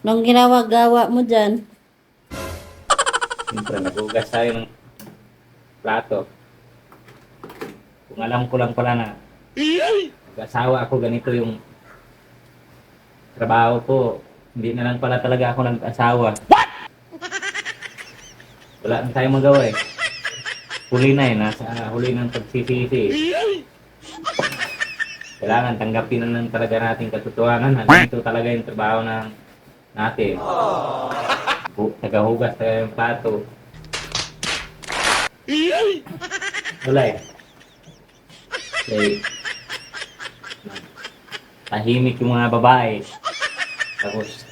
Nung ginawa-gawa mo dyan, Siyempre, nagugas tayo ng plato. Kung alam ko lang pala na nag-asawa ako, ganito yung trabaho ko. Hindi na lang pala talaga ako nag-asawa. Wala na tayong magawa eh. Huli na eh, nasa huli ng pagsisisi. Kailangan tanggapin na lang talaga natin katotohanan na ganito talaga yung trabaho ng natin. Bu- Tagahugas tayo yung plato. Wala eh. Kasi, tahimik yung mga babae. Tapos,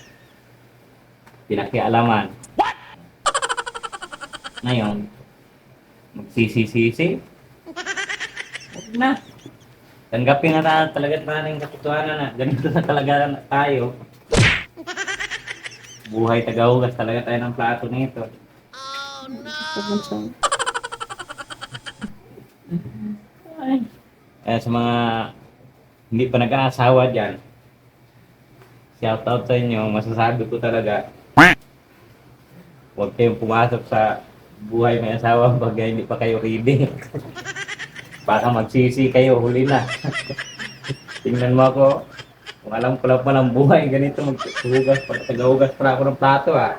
pinakialaman. Ngayon, magsisisi-sisi. Huwag na. Tanggapin na na talaga natin katotohanan na ganito na talaga na tayo. Buhay tagahugas talaga tayo ng plato nito. Ay. Kaya sa mga hindi pa nag-aasawa dyan, shout out sa inyo, masasabi ko talaga, huwag kayong pumasok sa buhay may asawa pag hindi pa kayo ready. Baka magsisi kayo, huli na. Tingnan mo ako, kung alam ko lang palang buhay, ganito maghugas, tagahugas pa ako ng plato ah.